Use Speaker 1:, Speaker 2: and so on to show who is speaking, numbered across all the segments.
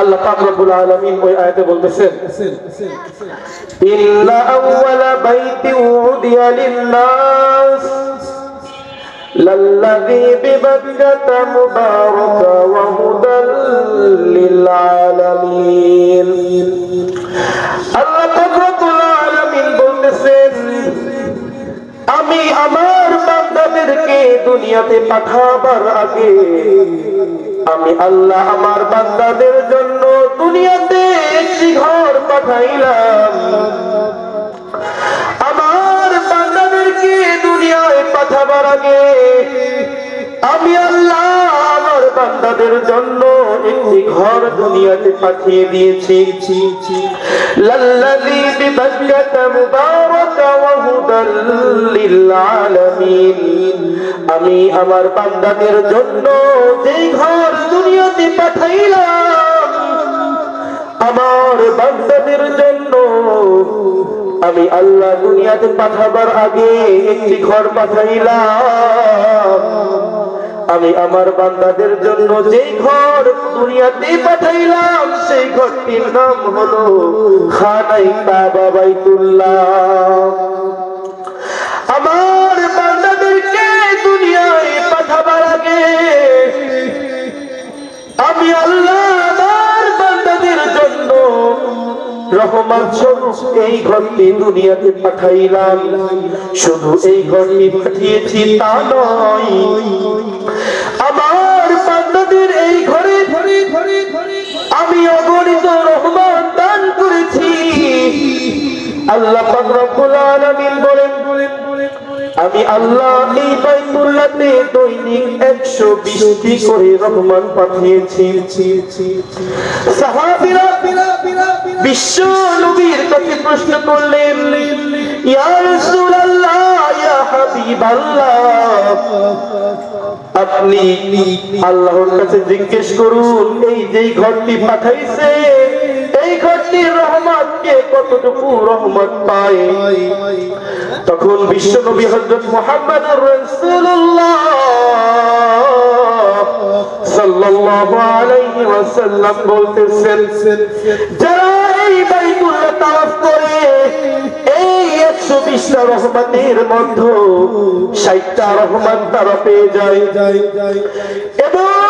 Speaker 1: আল্লাহ পাক রব্বুল আলামিন ওই আয়াতে বলতেছেন ইল্লা আউওয়ালা বাইতি উদিয়া লিন-নাস, লাল্লাযী বিবাক্কাতা মুবারাকা ওয়া হুদাল লিল আলামিন আমি আমার বান্দাদেরকে দুনিয়াতে পাঠাবার আগে আমি আল্লাহ আমার বান্দাদের জন্য দুনিয়াতে একটি ঘর পাঠাইলাম। আমার বান্দাদেরকে দুনিয়ায় পাঠাবার আগে আমি আল্লাহ বান্দাদের জন্য একটি ঘর দুনিয়াতে পাঠিয়ে দিয়েছি। লাল্লাযী বিবাক্কাতা মুবারাকা ওয়া হুদাল আলামিন আমি আমার বান্দাদের জন্য যেই ঘর দুনিয়াতে পাঠাইলাম, আমার বান্দাদের জন্য আমি আল্লাহ দুনিয়াতে পাঠাবার আগে একটি ঘর পাঠাইলাম। আমি আমার বান্দাদের জন্য যেই ঘর দুনিয়াতে পাঠাইলাম, সেই ঘরটির নাম হলো খানাই কাবা বাইতুল্লাহ। আমার বান্দাদেরকে দুনিয়ায় পাঠাবার আগে আমি আল্লাহ রহমান স্বরূপ এই ঘরটি দুনিয়াতে পাঠাইলাম। শুধু এই ঘরটি পাঠিয়েছি তা নয়। আমার বান্দাদের এই ঘরে আমি অগণিত রহমান দান করেছি। আল্লাহ পাক রব্বুল আলামিন বলেন আমি আল্লাহ এই বাইতুল্লাহতে দৈনিক একশো বিশটি করে রহমান পাঠিয়েছি। সাহাবীরা বিশ্ব নবীর কাছে প্রশ্ন করলেন, ইয়া রাসূলুল্লাহ, ইয়া হাবিবাল্লাহ, আপনি আল্লাহর কাছে জিজ্ঞেস করুন, এই যেই ঘরটি পাঠাইছে, এই ঘরটির রহমতকে কতটুকু রহমত পায়? তখন বিশ্ব নবী হজরত মোহাম্মদ ওয়াসাল্লাম বলতেছেন, যারা করে, এই 120 টা রহমতের মধ্যে 60 টা রহমত তারা পেয়ে যায়। এবং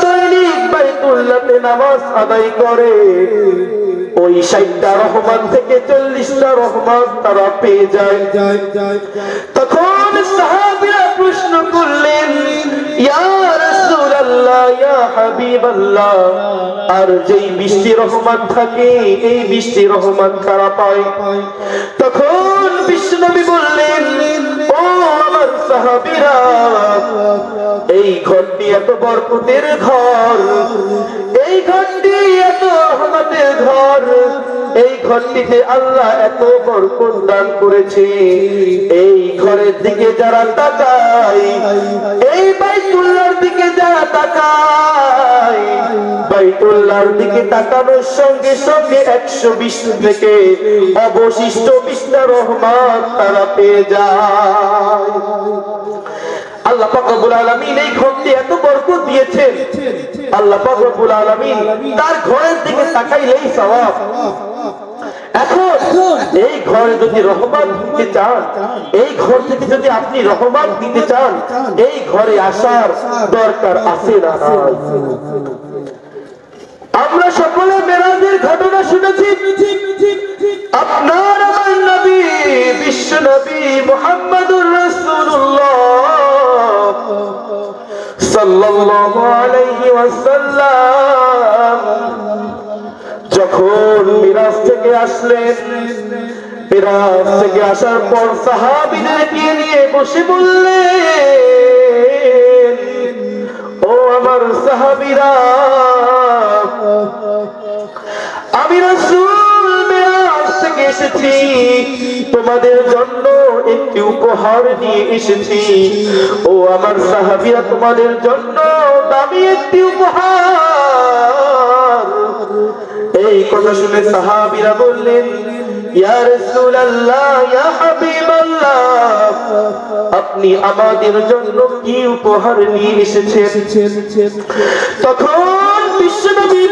Speaker 1: দৈনিক নামাজ আদায় করে ওই ষাটটা রহমান থেকে চল্লিশটা রহমান তারা পেয়ে যায়। তখন সাহাবিরা প্রশ্ন করলেন আর যেই বৃষ্টি রহমান থাকে এই বৃষ্টি রহমান কারা পায়? তখন বিষ্ণুনবী বললেন ও আমার সাহাবীরা বরকতের ঘর। এই ঘরটি এত রহমতের ঘর। এই ঘরটিতে আল্লাহ এত বরকত দান করেছে। এই ঘরের দিকে যারা তাকায়, এই বাইতুল্লাহর দিকে যারা বাইতুল্লাহর দিকে তাকানোর সঙ্গে সঙ্গে একশো বিশ থেকে অবশিষ্ট বিষ্ণা রহমান তারা পেয়ে যায়। আল্লাহ পাক রব্বুল আলামিন এই ঘরটি এত বরকত দিয়েছেন। আল্লাহ পাক রব্বুল তার ঘরের দিকে তাকাইলেই সওয়াব। এই ঘরে যদি রহমান দিতে চান, এই ঘর থেকে যদি আপনি রহমান দিতে চান, এই ঘরে আসার দরকার আছে না আমরা সকলে মেরাজের ঘটনা শুনেছি। আপনার আমার নবী, বিশ্ব নবী মোহাম্মদুর রাসূলুল্লাহ সাল্লাল্লাহু আলাইহি ওয়াসাল্লাম যখন মিরাজ থেকে আসলেন, মিরাজ থেকে আসার পর সাহাবীদেরকে নিয়ে বসে বললেন, ও আমার সাহাবীরা আমি রাসূল মিরাজ থেকে এসেছি। তোমাদের জন্য একটি উপহার নিয়ে এসেছি। ও আমার সাহাবীরা তোমাদের জন্য দামি একটি উপহার। এই কথা শুনে সাহাবীরা বললেন আপনি আমাদের জন্য কি উপহার নিয়ে এসেছেন। তখন বিশ্বনবী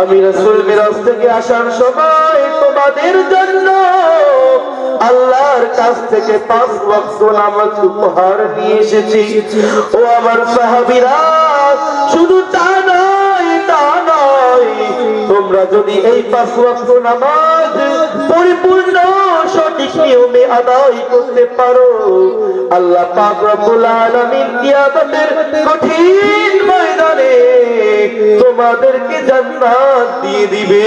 Speaker 1: আমি রাসূল মিরাজ থেকে আসার সময় তোমাদের জন্য আল্লাহর কাছ থেকে পাঁচ ওয়াক্ত নামাজ উপহার নিয়ে এসেছি। ও আমার সাহাবীরা, শুধু তা নয় তা নয়, তোমরা যদি এই পাঁচ ওয়াক্ত নামাজ পরিপূর্ণ নিয়মে আদায় করতে পারো। আল্লাহ কঠিন ময়দানে তোমাদেরকে জান্নাত দিয়ে দিবে।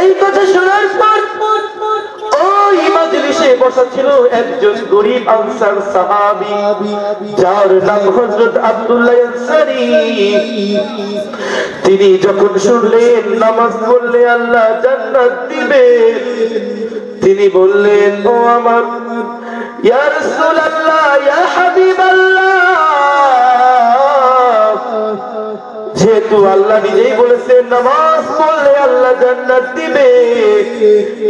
Speaker 1: এই কথা শোনার পর বসা ছিল একজন গরিব আনসার সাহাবি, যার নাম আব্দুল্লাহ আনসারি। তিনি যখন শুনলেন, নামাজ পড়লে আল্লাহ জান্নাত দিবে। তিনি বললেন, ও আমার, ইয়া রাসূলুল্লাহ, ইয়া হাবিবাল্লাহ যেহেতু আল্লাহ নিজেই বলেছেন, নামাজ পড়লে আল্লাহ জান্নাত দিবে।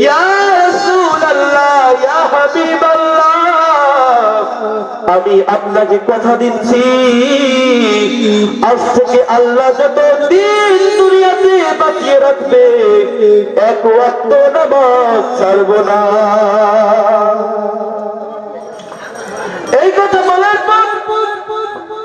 Speaker 1: ইয়া রাসূলুল্লাহ, ইয়া হাবিবাল্লাহ। আমি আপনাকে কথা দিচ্ছি আজ থেকে আল্লাহ যত দিন দুনিয়াতে বাঁচিয়ে রাখবে, এক ওয়াক্ত নামাজ ছাড়বো না। এই কথা বলার পর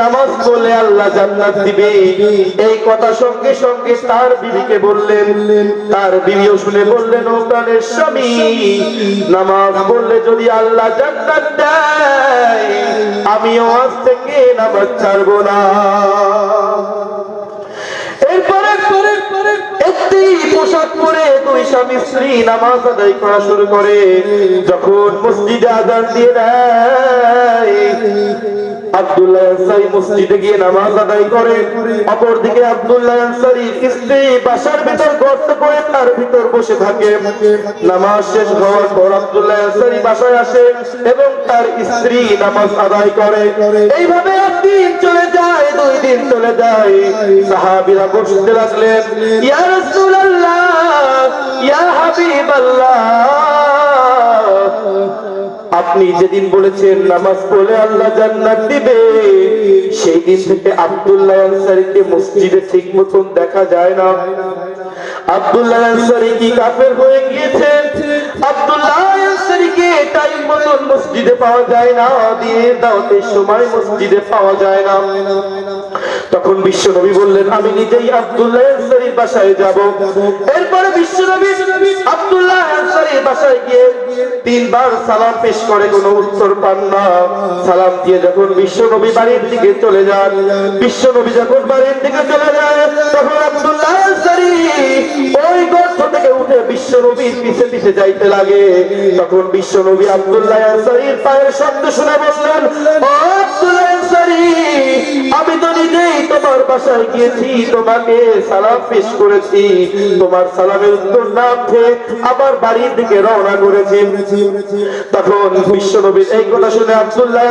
Speaker 1: নামাজ পড়লে আল্লাহ জান্নাত দিবে। এই কথা সঙ্গে সঙ্গে তার বিবিকে বললেন। তার বিবিও শুনে বললেন, ও প্রাণের স্বামী, নামাজ পড়লে যদি আল্লাহ জান্নাত দেয়, আমিও আজ থেকে নামাজ ছাড়বো না। পরে পরে একটি পোশাক পরে স্বামী নামাজ আদায় করা শুরু করে। যখন মসজিদে আজান দিয়ে দেয় আব্দুল্লাহ নামাজ আদায় করে। স্ত্রী নামাজ আদায় করে। এইভাবে একদিন চলে যায়, দুই দিন চলে যায়। সাহাবীরা বসতে লাগলেন, ইয়া রাসূলুল্লাহ, ইয়া আপনি যেদিন বলেছেন নামাজ পড়লে আল্লাহ জান্নাত দিবে, সেই দিন থেকে আব্দুল্লাহ আনসারীকে মসজিদে ঠিক মতন দেখা যায় না। আব্দুল্লাহ আনসারী কি কাফের হয়ে গিয়েছেন? আব্দুল্লাহ আনসারীকে টাইম মতন মসজিদে পাওয়া যায় না দিয়ে দাওয়াতের সময় মসজিদে পাওয়া যায় না। তখন বিশ্বনবী বললেন, আমি নিজেই আব্দুল্লাহ আনসারীর বাসায় যাব। এরপরে বিশ্বনবী আব্দুল্লাহ আনসারীর বাসায় গিয়ে তিনবার সালাম পেশ করে, কোনো উত্তর পান না। সালাম দিয়ে যখন বিশ্বনবী বাড়ির দিকে চলে যান বিশ্বনবী যখন বাড়ির দিকে চলে যায়, তখন আব্দুল্লাহ আনসারী ওই গর্ত থেকে উঠে বিশ্বনবীর পিছে পিছে যাইতে লাগে। তখন বিশ্বনবী আব্দুল্লাহ আনসারীর পায়ের শব্দ শুনে বললেন, ও আব্দুল্লাহ আনসারী আমি তো নিজেই তোমার বাসায় গিয়েছি, তোমাকে সালাম পেশ করেছি। তোমার সালামের উত্তর না আমার বাড়ির দিকে রওনা করেছি। তখন বিশ্বনবীর এই কথা শুনে আব্দুল্লাহ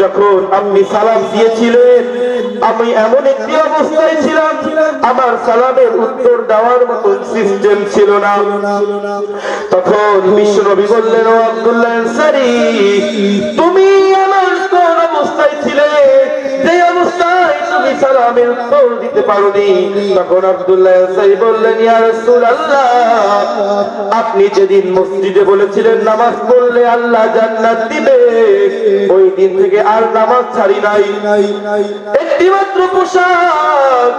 Speaker 1: যখন আপনি সালাম দিয়েছিলেন, আমি এমন একটি অবস্থায় ছিলাম, আমার সালামের উত্তর দেওয়ার মতো সিস্টেম ছিল না। তখন বিশ্বনবী বললেন, ও আব্দুল্লাহ আনসারী তুমি আমার কোন অবস্থায় ছিলে যে অবস্থায় তুমি সালামের উত্তর দিতে পারোনি। তখন আব্দুল্লাহ আনসারী বললেন আপনি যেদিন মসজিদে বলেছিলেন নামাজ পড়লে আল্লাহ জান্নাত দিবে, ওই দিন থেকে আর নামাজ ছাড়ি নাই। একটি মাত্র পোশাক,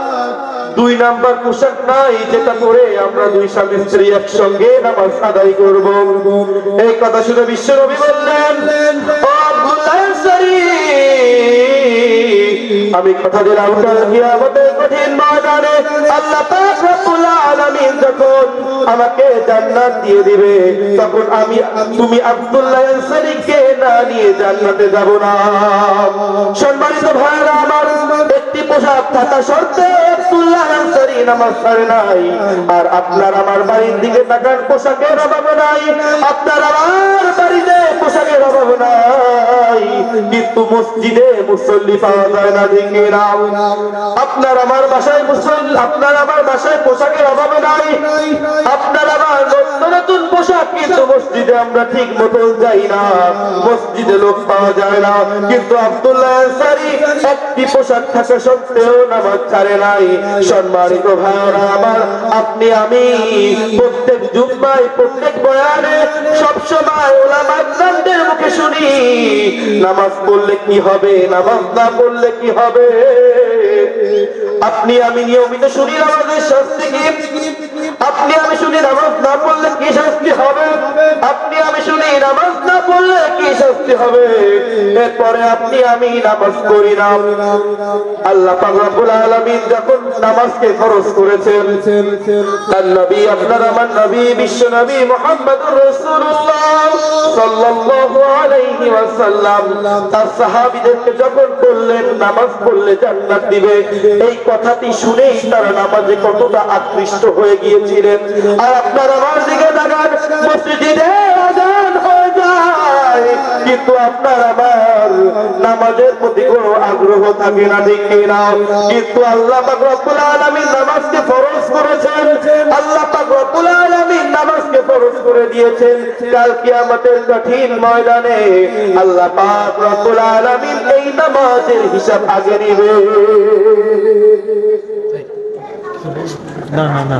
Speaker 1: দুই নাম্বার পোশাক নাই যেটা পরে আমরা দুই স্বামী স্ত্রী একসঙ্গে নামাজ আদায় করব। এই কথা শুনে বললেন, ও আব্দুল্লাহ আনসারী আমি কথা দিলাম কিয়ামতের কঠিন ময়দানে আল্লাহ পাক রব্বুল আলামিন যখন আমাকে জান্নাত দিয়ে দিবে, তখন আমি, তুমি আব্দুল্লাহ আনসারীকে না নিয়ে জান্নাতে যাব না। সম্মানিত ভাইরা আমার একটি পোশাক থাকা সত্ত্বে আব্দুল্লাহ আনসারী নামাজ ছাড়ে নাই, আর আপনার আমার বাড়ির দিকে তাকান পোশাকের অভাব নাই, আপনার আমার বাড়িতে পোশাকের অভাব নাই। কিন্তু মসজিদে মুসল্লি পাওয়া যায় না আপনার আমার বাসায় মুসল্লি, আপনার আমার বাসায় পোশাকের অভাব নাই। আপনার আমার নতুন পোশাক, কিন্তু মসজিদে আমরা ঠিক মতন যাই না। মসজিদে লোক পাওয়া যায় না। কিন্তু আব্দুল্লাহ আনসারী একটি পোশাক থাকা সত্ত্বেও নামাজ ছাড়ে নাই। সম্মানিত আমার, আপনি আমি প্রত্যেক জুম্মায়, প্রত্যেক বয়ানে সবসময় শুনি। নামাজ পড়লে কি হবে? নামাজ না পড়লে কি হবে? আপনি, আমি নিয়মিত শুনি নামাজের শাস্তি কি? আপনি আমি শুনি নামাজ না পড়লে কি শাস্তি হবে? আপনি আমি শুনি নামাজ না পড়লে কি শাস্তি হবে? এরপরে আপনি আমি নামাজ করি না। আল্লাহ রব্বুল আলামিন যখন নামাজকে ফরজ করেছেন, তার নবী আপনার আমার নবী, বিশ্ব নবী ওয়াসাল্লাম। তার নামাজ পড়লে জান্নাত দিবে, এই কথাটি শুনেই তারা নামাজে কতটা আকৃষ্ট হয়ে গিয়েছিলেন আর আপনার আমার দিকে তাকান, মসজিদে কিন্তু আপনার আমার নামাজের প্রতি কোনো আগ্রহ থাকে না দেখে না? কিন্তু আল্লাহ নামাজকে ফরজ করেছেন। আল্লাহ পাক রব্বুল নামাজকে ফরজ করে দিয়েছেন। কাল কিয়ামতের কঠিন ময়দানে আল্লাহ পাক রব্বুল আলামিন এই নামাজের হিসাব আগে নেবে।
Speaker 2: না না না।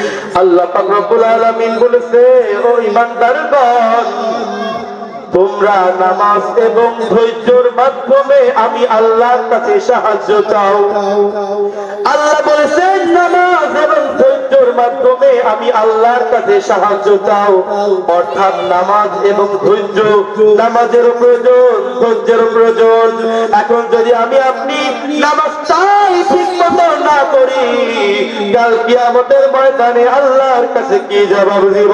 Speaker 1: আল্লাহ আলামিন বলেছে তোমরা নামাজ এবং ধৈর্যর মাধ্যমে আমি আল্লাহর কাছে সাহায্য চাও। আল্লাহ বলেছেন আমি আল্লাহর কাছে সাহায্য চাও। অর্থাৎ নামাজ এবং ধৈর্য, নামাজের প্রয়োজন, ধৈর্যের প্রয়োজন। এখন যদি আমি আপনি নামাজটাই ঠিক মতো না করি, কাল কিয়ামতের ময়দানে আল্লাহর কাছে কি জবাব দিব?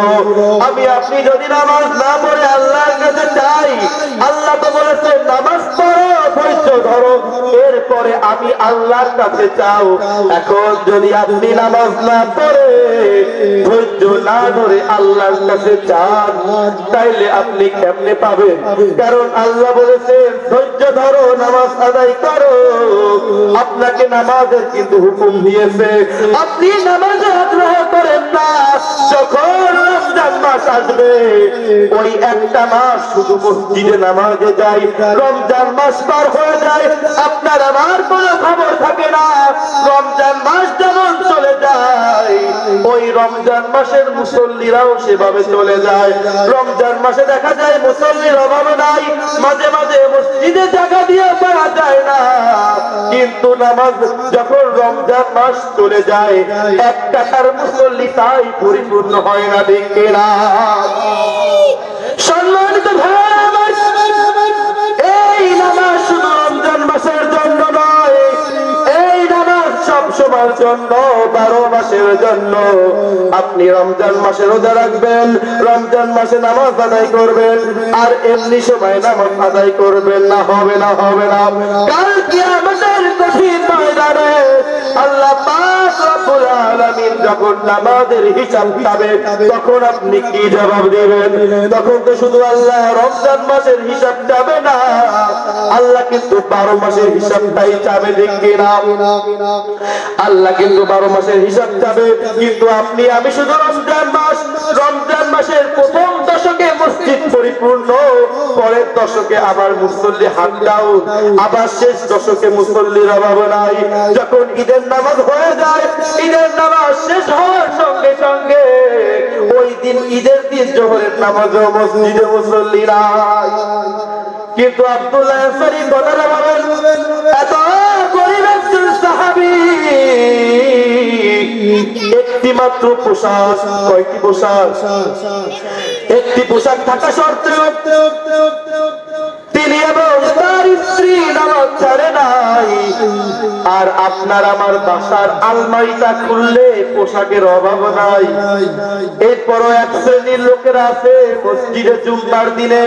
Speaker 1: আমি আপনি যদি নামাজ না পড়ে আল্লাহর কাছে চাই, আল্লাহ তো বলেছে, নামাজ পড়ো ধৈর্য ধরো। এরপরে আমি আল্লাহর কাছে চাও। এখন যদি আপনি নামাজ না পড়ে, ধৈর্য না ধরে আল্লাহর কাছে চান, তাইলে আপনি কেমনে পাবেন? কারণ আল্লাহ বলেছেন, ধৈর্য ধরো, নামাজ আদায় করো। আপনাকে নামাজের কিন্তু হুকুম দিয়েছে। আপনি নামাজে আগ্রহ করেন না, যখন রমজান মাস আসবে, ওই একটা মাস শুধু মসজিদে নামাজে যাই রমজান মাস পার হয়ে যায়, আপনার আমার কোনো খবর থাকে না। রমজান মাস যেমন চলে যায়, ওই রমজান মাসের মুসল্লিরাও সেভাবে চলে যায়। রমজান মাসে দেখা যায় মুসল্লির অভাব নাই, মাঝে মাঝে মসজিদে জায়গা দিয়ে যায় না। কিন্তু নামাজ যখন রমজান মাস চলে যায়, এক টাকার মুসল্লি তাই পরিপূর্ণ হয় না দেখে না সম্মানিত ভাই সব জন্য, বারো মাসের জন্য। আপনি রমজান মাসে রোজা রাখবেন, রমজান মাসে নামাজ আদায় করবেন, আর এমনি সময় নামাজ আদায় করবেন না, হবে না হবে না। আমাদের কঠিন ময়দানে আল্লাহ তখন আপনি কি জবাব দিবেন? তখন তো শুধু আল্লাহ রমজান মাসের হিসাব যাবে না। আল্লাহ কিন্তু বারো মাসের হিসাবটাই চাবে দেখি না আল্লাহ কিন্তু বারো মাসের হিসাব চাবে। কিন্তু আপনি, আমি শুধু রমজান মাস, রমজান মাসের প্রথম দশকে মসজিদ পরিপূর্ণ, পরের দশকে আবার মুসল্লি হাত ডাউন আবার শেষ দশকে মুসল্লির অভাব নাই। যখন ঈদের নামাজ হয়ে যায়, ঈদের নামাজ শেষ হওয়ার সঙ্গে সঙ্গে ওই দিন ঈদের দিন জোহরের নামাজও মসজিদে মুসল্লি নাই। কিন্তু আব্দুল্লাহ আনসারী বলার বলেন এত গরিব সাহাবী, একটি মাত্র পোশাক, কয়টি পোশাক? একটি পোশাক থাকা সত্ত্বেও আর আপনার আমার বাসার আলমারিটা খুললে পোশাকের অভাব নাই। এরপরও এক শ্রেণির লোকেরা আছে, মসজিদে জুম্মার দিনে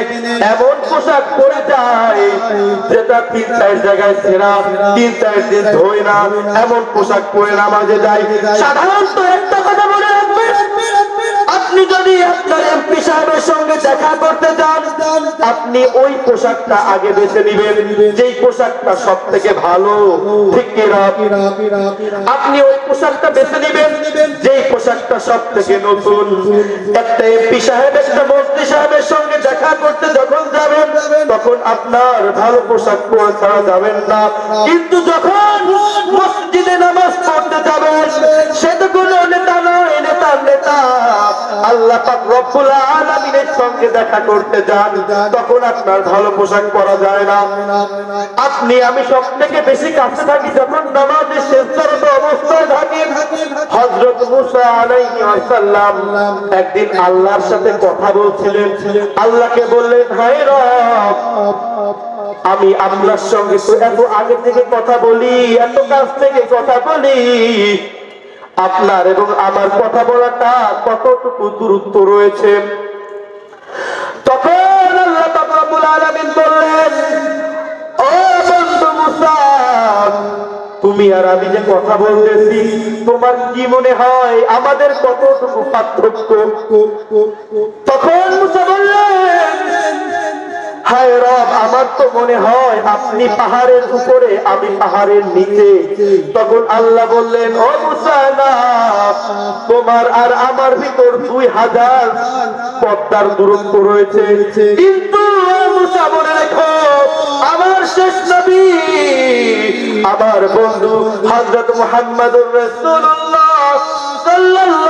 Speaker 1: এমন পোশাক পরে যায়, যেটা তিন চার জায়গায় ছেঁড়া, তিন চার দিন ধোয় না, এমন পোশাক পরে নামাজে যায়। সাধারণত একটা কথা মনে রাখবেন আপনি যদি আপনার এমপি সাহেবের সঙ্গে দেখা করতে যান, আপনি ওই পোশাকটা আগে বেছে নিবেন। যেই পোশাকটা সব থেকে ভালো আপনি ওই পোশাকটা বেছে নিবেন, যেই পোশাকটা সব থেকে নতুন। একটা এমপি সাহেব, একটা মন্ত্রী সাহেবের সঙ্গে দেখা করতে যখন যাবেন, তখন আপনার ভালো পোশাক পরে ছাড়া যাবেন না। কিন্তু যখন মসজিদে নামাজ পড়তে যাবেন সে তো কোনো নেতা নয় নেতার নেতা। আল্লাহ পাক রব্বুল আলামিনের সঙ্গে দেখা করতে যান তখন আপনার ভালো পোশাক পরা যায় না। আপনি আমি সব থেকে বেশি কাছে থাকি যখন নামাজে শেষরত অবস্থায় থাকি। হযরত মুসা আলাইহি ওয়াসাল্লাম একদিন আল্লাহর সাথে কথা বলছিলেন। আল্লাহকে বললেন হায় রব আমি আপনার সঙ্গে তো এত আগে থেকে কথা বলি এত কাছ থেকে কথা বলি। আপনার এবং আমার কথা বলাটা কতটুকু দূরত্ব রয়েছে? তখন তুমি আর আমি যে কথা বলতেছি, তোমার কি মনে হয় আমাদের কতটুকু পার্থক্য? তখন মুসা বললেন হায় রব, আমার তো মনে হয় আপনি পাহাড়ের উপরে, আমি পাহাড়ের নিচে। তখন আল্লাহ বললেন, ও তোমার আর আমার ভিতর দুই হাজার পদ্মার দূরত্ব রয়েছে। কিন্তু আমার শেষ নবী, আমার বন্ধু হযরত মুহাম্মদুর রাসূলুল্লাহ সাল্লাল্লাহু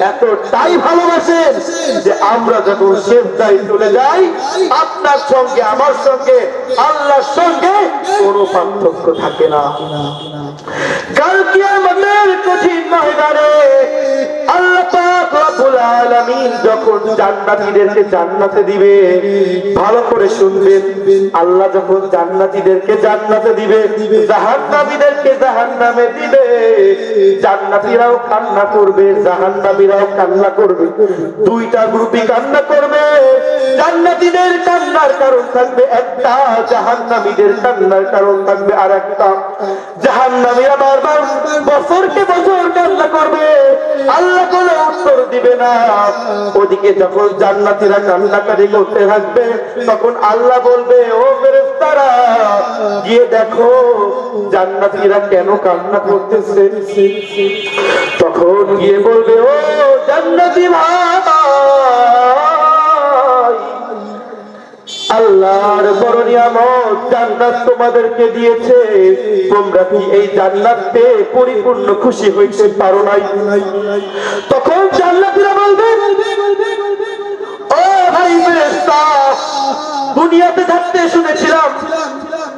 Speaker 1: এতটাই ভালোবাসেন যে আমরা যখন সেজদায় চলে যাই, আপনার সঙ্গে, আমার সঙ্গে, আল্লাহর সঙ্গে কোনো পার্থক্য থাকে না। আল্লাহ যখন জান্নাতীদেরকে জান্নাতে দিবে, ভালো করে শুনবেন, আল্লাহ দিবে, জাহান্নামীদেরকে জাহান্নামে দিবে, জান্নাতীরাও কান্না করবে, জাহান্নামীরাও কান্না করবে, দুইটা গ্রুপই কান্না করবে জান্নাতীদের কান্নার কারণ থাকবে একটা, জাহান্নামীদের কান্নার কারণ থাকবে আর একটা জাহান্নামীরা বারবার বছরকে বছর কান্না করবে, আল্লাহ কোনো উত্তর দিবে না। ওদিকে যখন জান্নাতীরা কান্নাকারি করতে থাকবে, তখন আল্লাহ বলবে, ও ফেরেশতারা, গিয়ে দেখো জান্নাতীরা কেন কান্না করতেছে? তখন গিয়ে বলবে, ও জান্নাতি ভাই আল্লাহর বড় নিয়ামত জান্নাত তোমাদেরকে দিয়েছে। তোমরা কি এই জান্নাত পেয়ে পরিপূর্ণ খুশি হইতে পারো নাই? তখন জান্নাতীরা বলবে, ও ভাই ফেরেশতা দুনিয়াতে থাকতে শুনেছিলাম।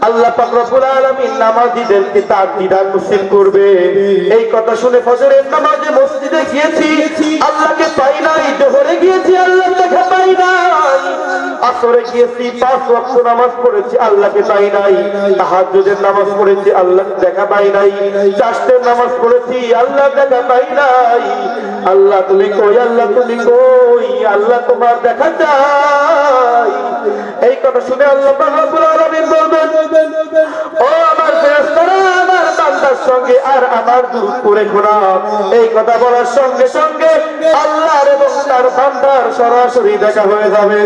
Speaker 1: আল্লাহ রব্বুল আলামিন নামাজীদেরকে তার দিদার নসিব করবে। এই কথা শুনে ফজরের নামাজে মসজিদে গিয়েছি। আল্লাহকে পাই নাই, জোহরে গিয়েছি আল্লাহ দেখা পাই নাই। আসরে গিয়েছি, পাঁচ ওয়াক্ত নামাজ পড়েছি, আল্লাহকে পাই নাই। তাহাজ্জুদের নামাজ পড়েছি দেখা পাই নাই। চাষের নামাজ পড়েছি আল্লাহ দেখা পাই নাই। আল্লাহ তুমি কই, আল্লাহ তুমি কই, আল্লাহ তোমার দেখা চাই। কথা শুনে আল্লাহ ও আমার আমার সঙ্গে আর আমার দূর করে ঘোরা এই কথা বলার সঙ্গে সঙ্গে আল্লাহর এবং তার বান্দার সরাসরি দেখা হয়ে যাবে।